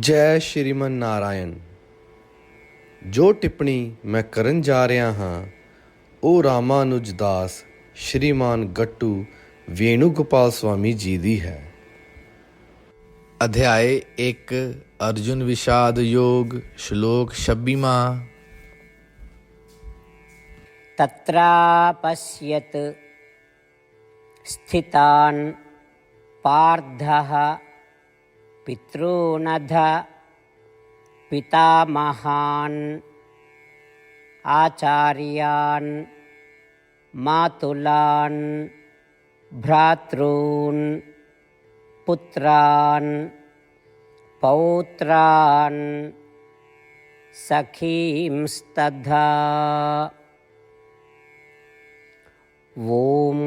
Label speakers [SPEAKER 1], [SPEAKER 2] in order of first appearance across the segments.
[SPEAKER 1] ਜੈ ਸ਼੍ਰੀਮਨ ਨਾਰਾਇਣ ਜੋ ਟਿੱਪਣੀ ਮੈਂ ਕਰਨ ਜਾ ਰਿਹਾ ਹਾਂ ਉਹ ਰਾਮਾਨੁਜ ਦਾਸ ਸ਼੍ਰੀਮਾਨ ਗੱਟੂ ਵੇਣੂ ਗੋਪਾਲ ਸਵਾਮੀ ਜੀ ਦੀ ਹੈ ਅਧਿਆਏ 1 ਅਰਜੁਨ ਵਿਸ਼ਾਦ ਯੋਗ ਸ਼ਲੋਕ 26ਵਾਂ
[SPEAKER 2] तत्रापश्यत् स्थितान् पार्थः पितॄनध पितामहान् आचार्यान् मातुलान् भ्रातॄन् पुत्रान् पौत्रान् सखींस्तथा ॐ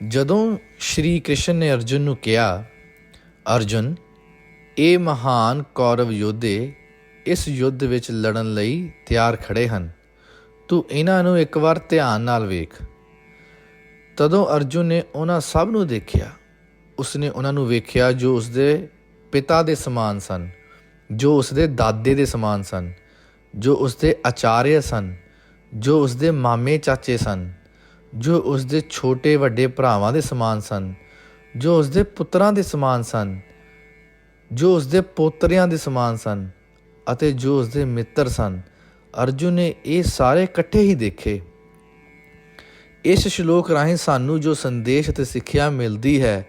[SPEAKER 1] ਜਦੋਂ ਸ਼੍ਰੀ ਕ੍ਰਿਸ਼ਨ ਨੇ ਅਰਜੁਨ ਨੂੰ ਕਿਹਾ ਅਰਜੁਨ ਇਹ ਮਹਾਨ ਕੌਰਵ ਯੋਧੇ, ਇਸ ਯੁੱਧ ਵਿੱਚ ਲੜਨ ਲਈ ਤਿਆਰ ਖੜੇ ਹਨ। ਤੂੰ ਇਹਨਾਂ ਨੂੰ ਇੱਕ ਵਾਰ ਧਿਆਨ ਨਾਲ ਵੇਖ। ਤਦੋਂ ਅਰਜੁਨ ਨੇ ਉਹਨਾਂ ਸਭ ਨੂੰ ਦੇਖਿਆ। ਉਸਨੇ ਉਹਨਾਂ ਨੂੰ ਵੇਖਿਆ ਜੋ ਉਸਦੇ ਪਿਤਾ ਦੇ ਸਮਾਨ ਸਨ, ਜੋ ਉਸਦੇ ਦਾਦੇ ਦੇ ਸਮਾਨ ਸਨ, ਜੋ ਉਸਦੇ ਆਚਾਰਯ ਸਨ, ਜੋ ਉਸਦੇ ਮਾਮੇ ਚਾਚੇ ਸਨ, ਜੋ ਉਸਦੇ ਛੋਟੇ ਵੱਡੇ ਭਰਾਵਾਂ ਦੇ ਸਮਾਨ ਸਨ ਜੋ ਉਸ ਦੇ ਪੁੱਤਰਾਂ ਦੇ ਸਮਾਨ ਸਨ, ਜੋ ਉਸ ਦੇ ਪੋਤਰਿਆਂ ਦੇ ਸਮਾਨ ਸਨ ਅਤੇ ਜੋ ਉਸ ਦੇ ਮਿੱਤਰ ਸਨ, ਅਰਜੁਨ ਨੇ ਇਹ ਸਾਰੇ ਇਕੱਠੇ ਹੀ ਦੇਖੇ। ਇਸ ਸ਼ਲੋਕ ਰਾਹੀਂ ਸਾਨੂੰ ਜੋ ਸੰਦੇਸ਼ ਅਤੇ ਸਿੱਖਿਆ ਮਿਲਦੀ ਹੈ,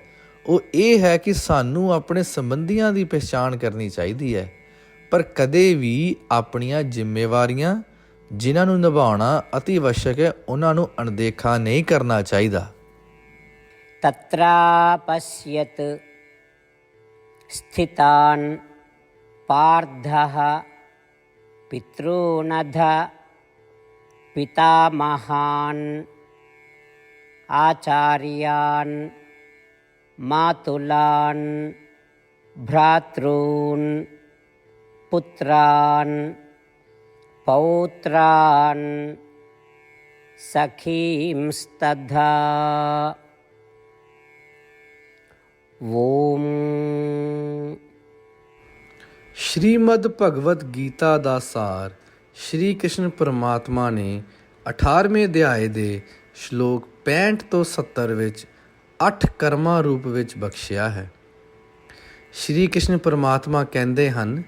[SPEAKER 1] ਉਹ ਇਹ ਹੈ ਕਿ ਸਾਨੂੰ ਆਪਣੇ ਸੰਬੰਧੀਆਂ ਦੀ ਪਛਾਣ ਕਰਨੀ ਚਾਹੀਦੀ ਹੈ, ਪਰ ਕਦੇ ਵੀ ਆਪਣੀਆਂ ਜ਼ਿੰਮੇਵਾਰੀਆਂ, ਜਿਨ੍ਹਾਂ ਨੂੰ ਨਿਭਾਉਣਾ ਅਤਿ ਅਵਸ਼ਕ ਹੈ, ਉਹਨਾਂ ਨੂੰ ਅਣਦੇਖਾ ਨਹੀਂ ਕਰਨਾ ਚਾਹੀਦਾ।
[SPEAKER 2] तत्रापश्यत् स्थितान् पार्थः पितॄनध पितामहान् आचार्यान् मातुलान् भ्रातॄन् पुत्रान् पौत्रान् सखींस्तथा ॐ
[SPEAKER 1] ਸ਼੍ਰੀਮਦ ਭਗਵਤ ਗੀਤਾ ਦਾ ਸਾਰ ਸ਼੍ਰੀ ਕ੍ਰਿਸ਼ਨ ਪਰਮਾਤਮਾ ਨੇ 18ਵੇਂ ਅਧਿਆਏ ਦੇ ਸ਼ਲੋਕ 65 ਤੋਂ 70 ਵਿੱਚ 8 ਕਰਮਾਂ ਰੂਪ ਵਿੱਚ ਬਖਸ਼ਿਆ ਹੈ। ਸ਼੍ਰੀ ਕ੍ਰਿਸ਼ਨ ਪਰਮਾਤਮਾ ਕਹਿੰਦੇ ਹਨ,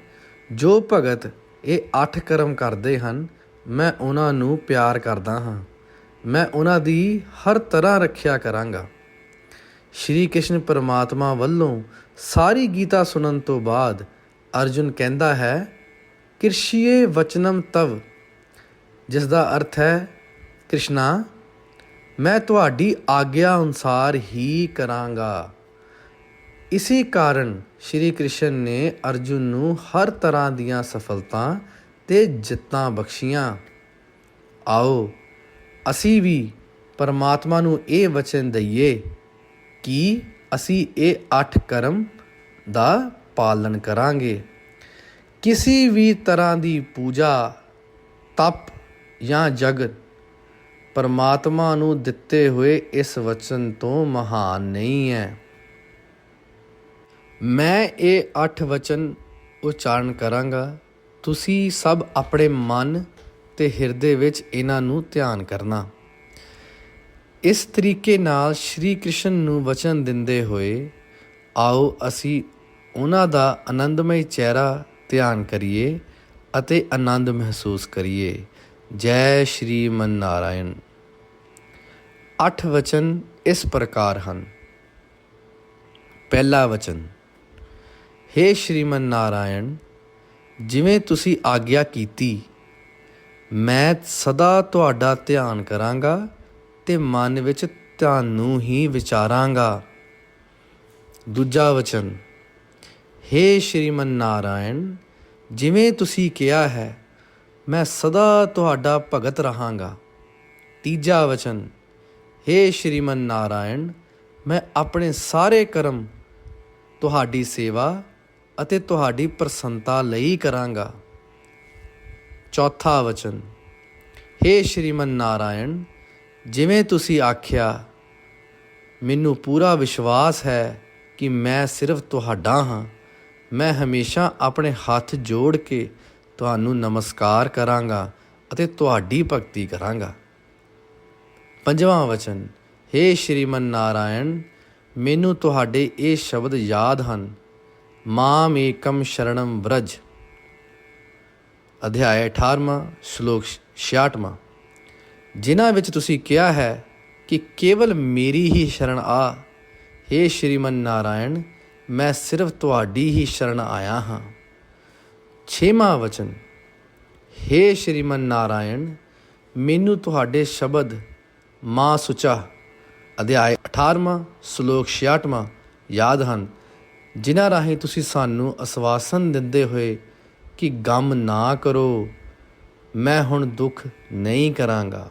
[SPEAKER 1] ਜੋ ਭਗਤ ਇਹ 8 ਕਰਮ ਕਰਦੇ ਹਨ, ਮੈਂ ਉਹਨਾਂ ਨੂੰ ਪਿਆਰ ਕਰਦਾ ਹਾਂ। ਮੈਂ ਉਹਨਾਂ ਦੀ ਹਰ ਤਰ੍ਹਾਂ ਰੱਖਿਆ ਕਰਾਂਗਾ। ਸ਼੍ਰੀ ਕ੍ਰਿਸ਼ਨ ਪਰਮਾਤਮਾ ਵੱਲੋਂ ਸਾਰੀ ਗੀਤਾ ਸੁਣਨ ਤੋਂ ਬਾਅਦ ਅਰਜੁਨ ਕਹਿੰਦਾ ਹੈ, ਕਿਰਸ਼ੀਏ ਵਚਨਮ ਤਵ ਜਿਸ ਦਾ ਅਰਥ ਹੈ, ਕ੍ਰਿਸ਼ਨਾ, ਮੈਂ ਤੁਹਾਡੀ ਆਗਿਆ ਅਨੁਸਾਰ ਹੀ ਕਰਾਂਗਾ। ਇਸੇ ਕਾਰਨ ਸ਼੍ਰੀ ਕ੍ਰਿਸ਼ਨ ਨੇ ਅਰਜੁਨ ਨੂੰ ਹਰ ਤਰ੍ਹਾਂ ਦੀਆਂ ਸਫਲਤਾਂ ਤੇ ਜਿੱਤਾਂ ਬਖਸ਼ੀਆਂ। ਆਓ, ਅਸੀਂ ਵੀ ਪਰਮਾਤਮਾ ਨੂੰ ਇਹ ਵਚਨ ਦਈਏ ਕਿ ਅਸੀਂ ਇਹ ਅੱਠ ਕਰਮ ਦਾ ਪਾਲਣ ਕਰਾਂਗੇ। ਕਿਸੇ ਵੀ ਤਰ੍ਹਾਂ ਦੀ ਪੂਜਾ, ਤਪ ਜਾਂ ਜਗਤ ਪਰਮਾਤਮਾ ਨੂੰ ਦਿੱਤੇ ਹੋਏ ਇਸ ਵਚਨ ਤੋਂ ਮਹਾਨ ਨਹੀਂ ਹੈ। ਮੈਂ ਇਹ ਅੱਠ ਵਚਨ ਉਚਾਰਨ ਕਰਾਂਗਾ। ਤੁਸੀਂ ਸਭ ਆਪਣੇ ਮਨ ਤੇ ਹਿਰਦੇ ਵਿੱਚ ਇਹਨਾਂ ਨੂੰ ਧਿਆਨ ਕਰਨਾ। ਇਸ ਤਰੀਕੇ ਨਾਲ ਸ਼੍ਰੀ ਕ੍ਰਿਸ਼ਨ ਨੂੰ ਵਚਨ ਦਿੰਦੇ ਹੋਏ, ਆਓ ਅਸੀਂ ਉਹਨਾਂ ਦਾ ਆਨੰਦਮਈ ਚਿਹਰਾ ਧਿਆਨ ਕਰੀਏ ਅਤੇ ਆਨੰਦ ਮਹਿਸੂਸ ਕਰੀਏ। ਜੈ ਸ਼੍ਰੀ ਮਨ ਨਾਰਾਇਣ ਅੱਠ ਵਚਨ ਇਸ ਪ੍ਰਕਾਰ ਹਨ। ਪਹਿਲਾ ਵਚਨ हे ਸ਼੍ਰੀਮਨ ਨਾਰਾਇਣ ਜਿਵੇਂ ਤੁਸੀਂ ਆਗਿਆ ਕੀਤੀ, ਮੈਂ ਸਦਾ ਤੁਹਾਡਾ ਧਿਆਨ ਕਰਾਂਗਾ ਤੇ ਮਨ ਵਿੱਚ ਤੁਹਾਨੂੰ ਹੀ ਵਿਚਾਰਾਂਗਾ ਦੂਜਾ ਵਚਨ हे ਸ਼੍ਰੀਮਨ ਨਾਰਾਇਣ ਜਿਵੇਂ ਤੁਸੀਂ ਕਿਹਾ ਹੈ ਮੈਂ ਸਦਾ ਤੁਹਾਡਾ ਭਗਤ ਰਹਾਂਗਾ ਤੀਜਾ ਵਚਨ हे ਸ਼੍ਰੀਮਨ ਨਾਰਾਇਣ ਮੈਂ ਆਪਣੇ ਸਾਰੇ ਕਰਮ ਤੁਹਾਡੀ ਸੇਵਾ ਅਤੇ ਤੁਹਾਡੀ ਪ੍ਰਸੰਨਤਾ ਲਈ ਕਰਾਂਗਾ ਚੌਥਾ ਵਚਨ हे ਸ਼੍ਰੀਮਨ ਨਾਰਾਇਣ ਜਿਵੇਂ ਤੁਸੀਂ ਆਖਿਆ, ਮੈਨੂੰ ਪੂਰਾ ਵਿਸ਼ਵਾਸ ਹੈ ਕਿ ਮੈਂ ਸਿਰਫ ਤੁਹਾਡਾ ਹਾਂ। ਮੈਂ ਹਮੇਸ਼ਾ ਆਪਣੇ ਹੱਥ ਜੋੜ ਕੇ ਤੁਹਾਨੂੰ ਨਮਸਕਾਰ ਕਰਾਂਗਾ ਅਤੇ ਤੁਹਾਡੀ ਭਗਤੀ ਕਰਾਂਗਾ। ਪੰਜਵਾਂ ਵਚਨ हे ਸ਼੍ਰੀਮਨ ਨਾਰਾਇਣ, ਮੈਨੂੰ ਤੁਹਾਡੇ ਇਹ ਸ਼ਬਦ ਯਾਦ ਹਨ। ਮਾਮ ਏਕਮ ਸ਼ਰਣਮ ਵਰਜ। ਅਧਿਆਇ 18ਵਾਂ ਸ਼ਲੋਕ 66ਵਾਂ ਜਿਨ੍ਹਾਂ ਵਿੱਚ ਤੁਸੀਂ ਕਿਹਾ ਹੈ ਕਿ ਕੇਵਲ ਮੇਰੀ ਹੀ ਸ਼ਰਨ ਆ। हे ਸ਼੍ਰੀਮਨ ਨਾਰਾਇਣ, ਮੈਂ ਸਿਰਫ ਤੁਹਾਡੀ ਹੀ ਸ਼ਰਨ ਆਇਆ ਹਾਂ। ਛੇਵਾਂ ਵਚਨ हे ਸ਼੍ਰੀਮਨ ਨਾਰਾਇਣ, ਮੈਨੂੰ ਤੁਹਾਡੇ ਸ਼ਬਦ ਮਾਂ ਸੁਚਾ, ਅਧਿਆਇ 18ਵਾਂ ਸ਼ਲੋਕ 66ਵਾਂ ਯਾਦ ਹਨ, ਜਿਨ੍ਹਾਂ ਰਾਹੀਂ ਤੁਸੀਂ ਸਾਨੂੰ ਅਸਵਾਸਨ ਦਿੰਦੇ ਹੋਏ ਕਿ ਗਮ ਨਾ ਕਰੋ, ਮੈਂ ਹੁਣ ਦੁੱਖ ਨਹੀਂ ਕਰਾਂਗਾ।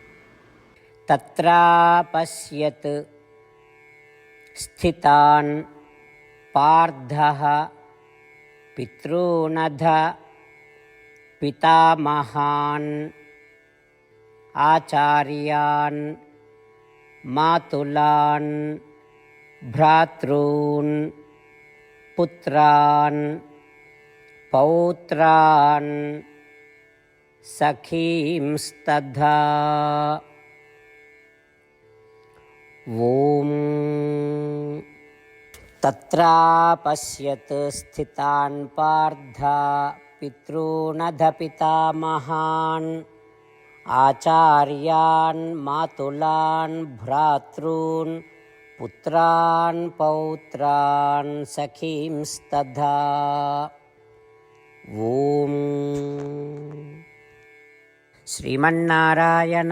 [SPEAKER 2] तत्रापश्यत् स्थितान् पार्थः पितॄनध पितामहान् आचार्यान् मातुलान् भ्रातॄन् पुत्रान् पौत्रान् सखींस्तथा ॐ तत्रापश्यत् स्थितान् पार्थ पितॄनधपितामहान् आचार्यान् मातुलान् भ्रातॄन् पुत्रान् पौत्रान् सखींस्तथा। ॐ। श्रीमन्नारायण